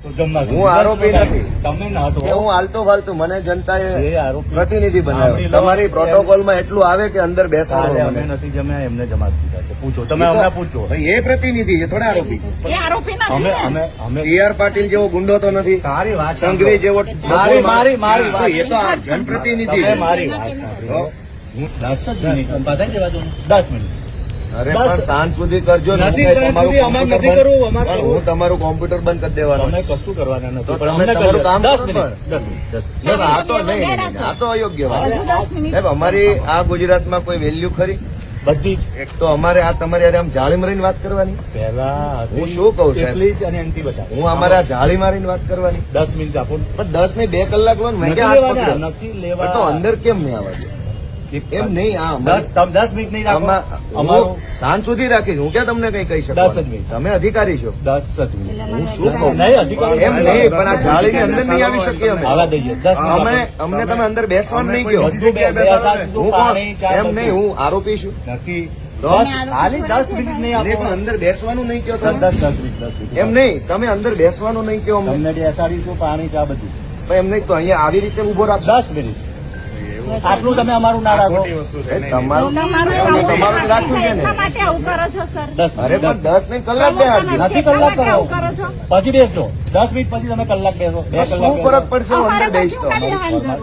હું આરોપી નથી. તમે ના તો કે હું હાલતો ફાલતું મને જનતાએ પ્રતિનિધિ બનાવ્યો. તમારી પ્રોટોકોલમાં એટલું આવે કે અંદર બેસવાનો મને. નથી જમ્યા એમને જમા દીધા છે. પૂછો. તમે અમને પૂછો. એ પ્રતિનિધિ છે થોડા આરોપી. અમે નથી અમે અમે સી આર પાટીલ જેવો ગુંડો તો નથી. સારી વાત સંઘવી જેવો મારી મારી મારી વાત એ તો જનપ્રતિનિધિ છે. મારી વાત દસ જ મિનિટ. દસ મિનિટ. અરે પણ સાંજ સુધી કરજો હું તમારું કોમ્પ્યુટર બંધ- અમારે પણ કરવું. હું તમારું કોમ્પ્યુટર બંધ કરી દેવાનું. અમે કશું કરવાના નથી તમે તમારું કામ કરો આ તો નહીં નહીં, નહીં, આ તો અયોગ્ય વાત. સાહેબ અમારી આ ગુજરાતમાં કોઈ વેલ્યુ ખરી? બધી જ. એક તો અમારે આ તમારે આમ જાળી મારીને વાત કરવાની. પહેલા હું શું કહું સાહેબ? એટલી અને. હું અમારે આ જાળી મારીને વાત કરવાની. દસ મિનિટ આપો. પણ દસ ને બે કલાક લો નથી લેવા તો અંદર કેમ નહીં આવવા દે? એમ નહીં દસ મિનિટ નહીં અમારું સાંજ સુધી રાખીશ. હું ક્યાં તમને કઈ કહી દસ જ મિનિટ. તમે અધિકારી છો. દસ જ મિનિટ. હું શું કહું અધિકારી એમ નહીં પણ આ જાળીની અંદર નહીં આવી શકીએ અમે. આવા દઈએ. દસ અમે અમને તમે અંદર બેસવાનું નહીં કહો. હું કોણ? એમ નહીં હું આરોપી છું. નથી. દસ દસ મિનિટ નહીં અંદર બેસવાનું નહીં કહો દસ દસ મિનિટ દસ મિનિટ. એમ નહીં તમે અંદર બેસવાનું નહીં કહો અમને. બેસાડીશું પાણી ચા બધું. એમ નહીં તો અહીંયા આવી રીતે ઊભો રાખ દસ મિનિટ. આટલું તમે અમારું ના રાખો. તમારું તમારું અમે આવું તમારું જ રાખ્યું છે ને. એટલા માટે આવું કરો છો સર દસ અરે પણ દસ નહીં કલાક બે નથી કલાક કરાવો. કરો પછી બેસજો. દસ મિનિટ પછી તમે કલાક બેસો બે કલાક શું ફરક પડશે? અંદર લેવાની જરૂર.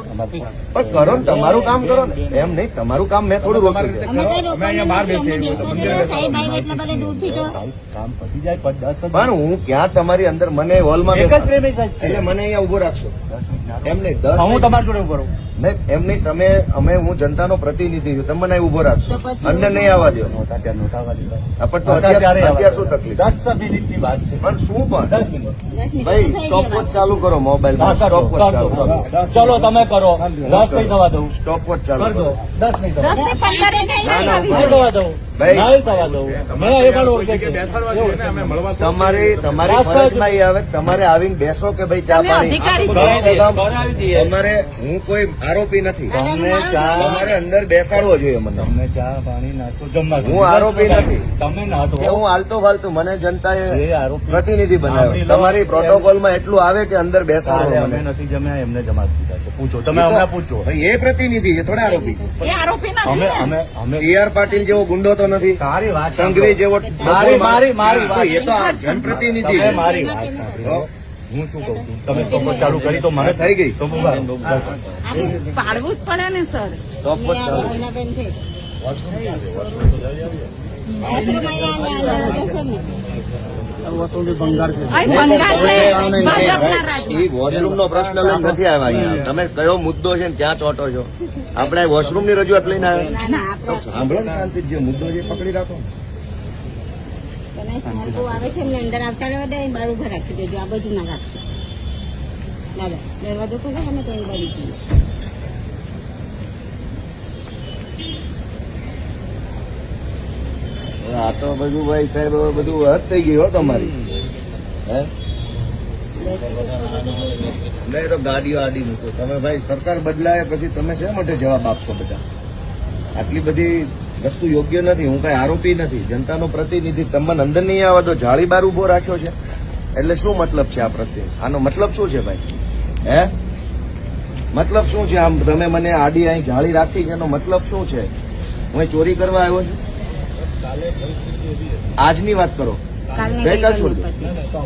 પણ કરો ને તમારું કામ કરો ને. એમ નહીં તમારું કામ મેં થોડું જ. પણ હું ક્યાં તમારી અંદર મને હોલમાં બેસા એટલે મને અહીંયા ઊભો રાખશો. દસ મિનિટ ના એમ નહીં દસ હું તમારી જોડે ઊભો રહું. નહીં, એમ નહીં તમે અમે હું જનતાનો પ્રતિનિધિ છું. તમે મને ઊભો રાખશો. અંદર નહીં આવવા દો નહોતા ત્યાં નહોતા આવવા દીધા. આ પણ તો અત્યારે ત્યારે આવવા અત્યારે શું તકલીફ? દસ મિનિટની વાત છે. પણ શું પણ? દસ મિનિટ. દસ મિનિટ ભાઈ સ્ટોપ વોચ ચાલુ કરો મોબાઈલ સ્ટોપ વોચ ચાલુ ચલો તમે કરો. દસ નહીં થવા દઉં. સ્ટોપ વોચ ચાલુ કરો. દસ નહીં થવા દઉં. તમારી તમારી આવે તમારે આવીને બેસો કે ભાઈ ચા પાણી તમારે હું કોઈ આરોપી નથી. તમને ચા તમારે અંદર બેસાડવો જોઈએ મને. તમને ચા પાણી નાસ્તો જમવા હું આરોપી નથી. તમે નાતો. હું હાલતો ફાલતું. મને જનતાએ આરોપી પ્રતિનિધિ બનાવ્યો. તમારી પ્રોટોકોલમાં એટલું આવે કે અંદર બેસાડો અમે મને. નથી જમ્યા એમને જમા પૂછો. તમે એ પૂછો. એ પ્રતિનિધિ છે થોડા આરોપી. એ અમે અમે અમે સી આર પાટીલ જેવો ગુંડો તો નથી. સંઘવી જેવો મારી મારી મારી એ તો જનપ્રતિનિધિ મારી વાત સાંભળી. હું શું કહું છું? તમે સ્ટોપ ચાલુ કરી તો મને થઈ ગઈ. તો પાડવું જ પડે ને સર. સ્ટોપ ચાલુ. વોશરૂમ અહીંયા અંદર જશે ને. અહીં બંગાળ છે. ભાજપના રાજમાં એ વોશરૂમ નો પ્રશ્ન લઈને નથી આવ્યા અહીંયા. તમે કયો મુદ્દો છે ને ક્યાં ચોટો છો? આપણે વોશરૂમની રજૂઆત લઈને આવ્યા. સાંભળો ને શાંતિ જે મુદ્દો છે પકડી રાખો. તમે સ્મેલ બહુ આવે છે એમને અંદર આવતા રહેવા દે બાર ઊભા રાખી દેજો આ બાજુ ના રાખશો દાદા દરવાજો ખોલો અમે તો અહીં બાજુ જઈએ હવે આ તો બધું ભાઈ સાહેબ હવે બધું હદ થઈ ગઈ હો તમારી હે નહીં તો ગાડીઓ આડી મૂકો તમે ભાઈ સરકાર બદલાય પછી તમે શા માટે જવાબ આપશો બધા આટલી બધી વસ્તુ યોગ્ય નથી, હું કઈ આરોપી નથી. જનતાનો પ્રતિનિધિ તમને અંદર નહીં આવવા તો જાળી બાર ઊભો રાખ્યો છે. એટલે શું મતલબ છે આ પ્રત્યે? આનો મતલબ શું છે ભાઈ? હે? મતલબ શું છે? આમ તમે મને આડી અહીં જાળી રાખી એનો મતલબ શું છે? હું ચોરી કરવા આવ્યો છું? આજની વાત કરો. ગઈકાલ ગઈકાલ છોડી દો. તો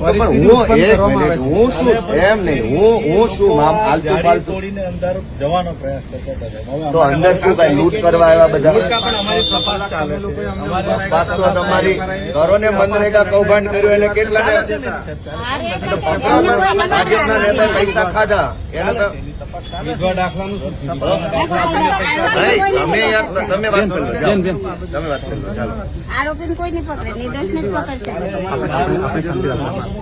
પણ હું એક મિનિટ હું શું એમ નહીં હું હું શું આમ આલતું ગાડી અંદર જવાનો પ્રયાસ કરતા હતા. હવે તો અંદર શું કઈ લૂંટ કરવા આવ્યા બધા? પણ તપાસ ચાલે છે. અમારે તપાસ તો તમારી કરો ને મનરેગા કૌભાંડ કર્યું એને કેટલા ને ભાજપના નેતાએ પૈસા ખાધા. એને તો ભાઈ તમે યાર તમે વાત કરો જાઓ. તમે વાત કરો ચાલો. આરોપીને કોઈ નહીં પકડે નિર્દોષને જ પકડશે.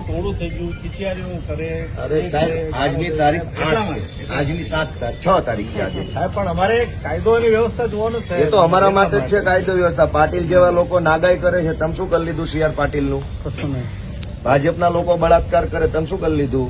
થોડું થઈ ગયું ખીચિયારીઓ કરે. અરે સાહેબ આજની તારીખ આઠ છે. આજની સાત તારીખ છ તારીખ છે આજે. સાહેબ પણ અમારે કાયદો અને વ્યવસ્થા જોવાનું છે. એ તો અમારા માટે જ છે કાયદો વ્યવસ્થા. પાટીલ જેવા લોકો નાગાઈ કરે છે. તમે શું કરી લીધું સીઆર પાટીલનું ભાજપના લોકો બળાત્કાર કરે તમે શું કરી લીધું?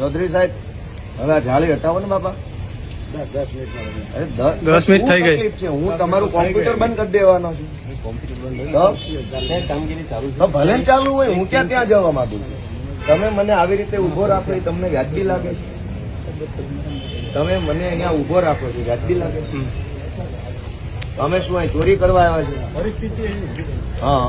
ચૌધરી સાહેબ હવે આ જાળી હટાવો ને બાપા. અરે દસ મિનિટ થઈ ગઈ. છે? હું તમારું કોમ્પ્યુટર બંધ કરી દેવાનો છું. ભલે ચાલુ હોય હું ક્યાં ત્યાં જવા માંગુ છું? તમે મને આવી રીતે ઊભો રાખો એ તમને વ્યાજબી લાગે છે. તમે મને અહીંયા ઊભો રાખો છો વ્યાજબી લાગે છે. તમે શું અહીં ચોરી કરવા આવ્યા છે? પરિસ્થિતિ હા.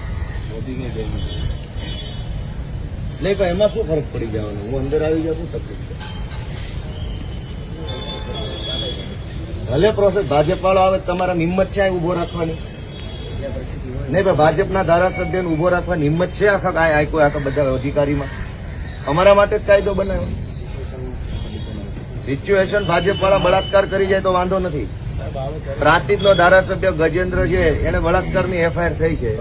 બે મિનિટ એમાં શું ફરક પડી જવાનો? હું અંદર આવી જાઉં તકલીફ ભલે પ્રોસેસ ભાજપ વાળો આવે, તમારા હિંમત છે ઊભો રાખવાની? નહીં ભાઈ ભાજપના ધારાસભ્યને ઊભો રાખવાની હિંમત છે આખા આખા બધા અધિકારીમાં? અમારા માટે જ કાયદો બનાવ્યો. સિચ્યુએશન ભાજપ વાળા બળાત્કાર કરી જાય તો વાંધો નથી. પ્રાંતિજનો ધારાસભ્ય ગજેન્દ્ર છે એને બળાત્કારની એફઆઈઆર થઈ છે.